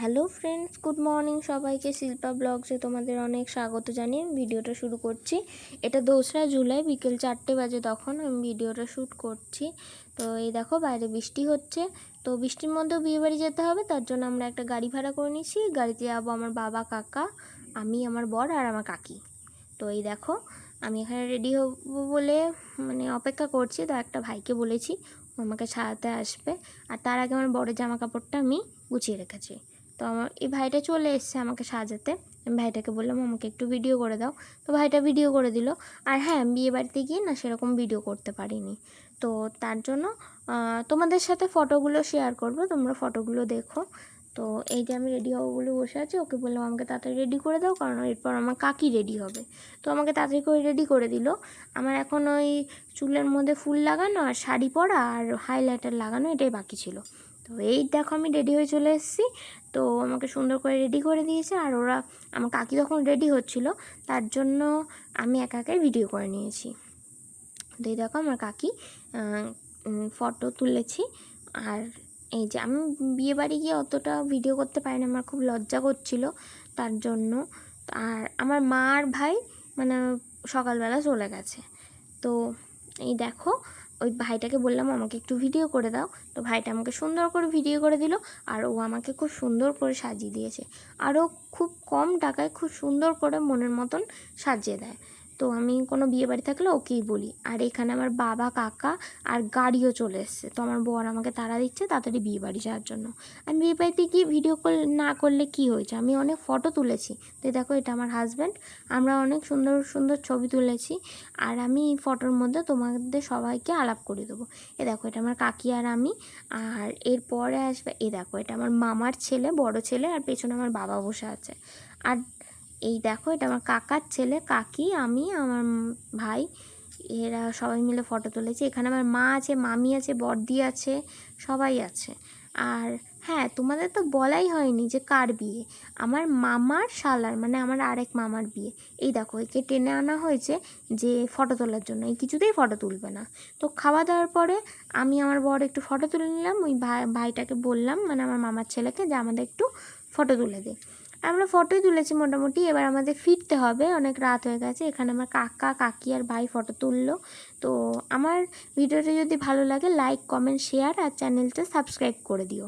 Hello friends good morning সবাইকে শিল্পা ব্লগসে তোমাদের অনেক স্বাগত জানিয়ে ভিডিওটা শুরু করছি। এটা দোসরা জুলাই বিকেল চারটে বাজে তখন আমি ভিডিওটা শ্যুট করছি। তো এই দেখো, বাইরে বৃষ্টি হচ্ছে। তো বৃষ্টির মধ্যেও বিয়েবাড়ি যেতে হবে, তার জন্য আমরা একটা গাড়ি ভাড়া করে নিয়েছি। গাড়িতে যাব আমার বাবা, কাকা, আমি, আমার বর আর আমার কাকি। তো এই দেখো, আমি এখানে রেডি হব বলে মানে অপেক্ষা করছি। তো একটা ভাইকে বলেছি আমাকে ছাড়াতে আসবে। আর তার আগে আমার বড়ের জামা কাপড়টা আমি গুছিয়ে রেখেছি। তো আমার, এই ভাইটা চলে এসছে আমাকে সাজাতে। আমি ভাইটাকে বললাম আমাকে একটু ভিডিও করে দাও। তো ভাইটা ভিডিও করে দিল। আর হ্যাঁ বিয়ে বাড়িতে গিয়ে না সেরকম ভিডিও করতে পারিনি। তো তার জন্য তোমাদের সাথে ফটোগুলো শেয়ার করব। তোমরা ফটোগুলো দেখো। তো এই যে আমি রেডি হব বলে বসে আছি, ওকে বললাম, আমাকে তাড়াতাড়ি রেডি করে দাও, কারণ এরপর আমার কাকি রেডি হবে। তো আমাকে তাড়াতাড়ি করে রেডি করে দিল। আমার এখন ওই চুলের মধ্যে ফুল লাগানো আর শাড়ি পরা আর হাইলাইটার লাগানো এটাই বাকি ছিল। তো এই দেখো আমি রেডি হয়ে চলে এসেছি। তো আমাকে সুন্দর করে রেডি করে দিয়েছে আর ওরা, আমার কাকি যখন রেডি হচ্ছিল, তার জন্য আমি একা একাই ভিডিও করে নিয়েছি। তো এই দেখো আমার কাকি ফটো তুলেছি। আর এই যে আমি বিয়ে বাড়ি গিয়ে অতটা ভিডিও করতে পারি না, আমার খুব লজ্জা করছিল তার জন্য। আর আমার মা আর ভাই মানে সকালবেলা চলে গেছে। তো এই দেখো ওই ভাইটাকে বললাম, আমাকে একটু ভিডিও করে দাও। তো ভাইটা আমাকে সুন্দর করে ভিডিও করে দিল আর ও আমাকে খুব সুন্দর করে সাজিয়ে দিয়েছে। আরও খুব কম টাকায় খুব সুন্দর করে মনের মতন সাজিয়ে দেয়। তো আমি কোনো বিয়ে বাড়ি থাকলে ওকেই বলি। আর এখানে আমার বাবা, কাকা আর গাড়িও চলে এসছে। তো আমার বর আমাকে তাড়া দিচ্ছে তাড়াতাড়ি বিয়ে বাড়ি যাওয়ার জন্য। আমি বিয়ে বাড়িতে গিয়ে ভিডিও কল না করলে কি হয়েছে? আমি অনেক ফটো তুলেছি। তো দেখো এটা আমার হাজব্যান্ড আমরা অনেক সুন্দর সুন্দর ছবি তুলেছি। আর আমি এই ফটোর মধ্যে তোমাদের সবাইকে আলাপ করে দেবো। এ দেখো এটা আমার কাকি আর আমি। আর এরপরে আসবে, এ দেখো এটা আমার মামার ছেলে, বড় ছেলে, আর পেছনে আমার বাবা বসে আছে। আর এই দেখো, এটা আমার কাকার ছেলে, কাকি, আমি, আমার ভাই, এরা সবাই মিলে ফটো তুলেছি। এখানে আমার মা আছে, মামি আছে বর্দি আছে, সবাই আছে। আর হ্যাঁ তোমাদের তো বলাই হয়নি যে কার বিয়ে। আমার মামার শালার মানে আমার আরেক মামার বিয়ে। এই দেখো, একে টেনে আনা হয়েছে যে ফটো তোলার জন্য। এই কিছুতেই ফটো তুলবে না। তো খাওয়া দাওয়ার পরে আমি আমার বর একটু ফটো তুলে নিলাম। ওই ভাই, ভাইটাকে বললাম মানে আমার মামার ছেলেকে, যে আমাদের একটু ফটো তুলে দে। আমরা ফটোই তুলেছি মোটামুটি। এবার আমাদের ফিরতে হবে। অনেক রাত হয়ে গেছে। এখানে আমার কাকা, কাকি আর ভাই ফটো তুললো। তো আমার ভিডিওটা যদি ভালো লাগে লাইক কমেন্ট শেয়ার আর চ্যানেলটা সাবস্ক্রাইব করে দিও।